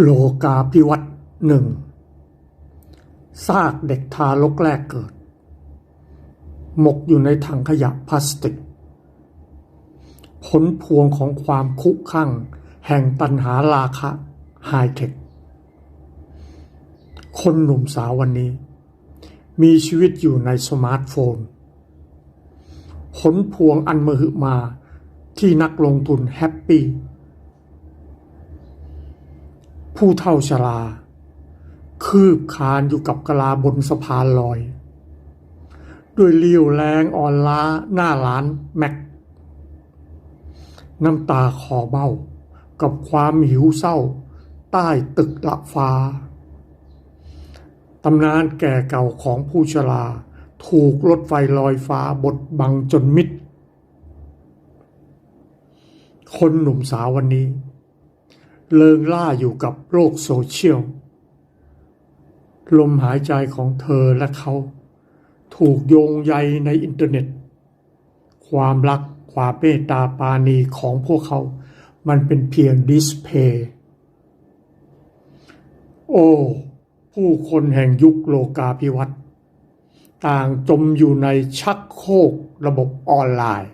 โลกาภิวัตหนึ่งซากเด็กทารกแรกเกิด หมกอยู่ในถังขยะพลาสติก ผลพวงของความคุกขั่ง แห่งตันหาราคะไฮเทค คนหนุ่มสาววันนี้ มีชีวิตอยู่ในสมาร์ทโฟน ผลพวงอันมหึมาที่นักลงทุนแฮปปี้ ผู้เท่าชรา คืบคานอยู่กับกะลาบนสะพานลอย ด้วยเลี้ยวแรงอ่อนล้าหน้าร้านแม็ก น้ำตาคอเบ้า กับความหิวเศร้า ใต้ตึกละฟ้าตำนานแก่เก่าของผู้ชรา ถูกรถไฟลอยฟ้าบดบังจนมิด คนหนุ่มสาววันนี้ เลิงล่าอยู่กับโลกโซเชียล ลมหายใจของเธอและเขา ถูกโยงใยในอินเทอร์เน็ต ความรักความเมตตาปาณีของพวกเขา มันเป็นเพียงดิสเพย์โอ้ผู้คนแห่งยุคโลกาภิวัตน์ต่างจมอยู่ในชักโครกระบบออนไลน์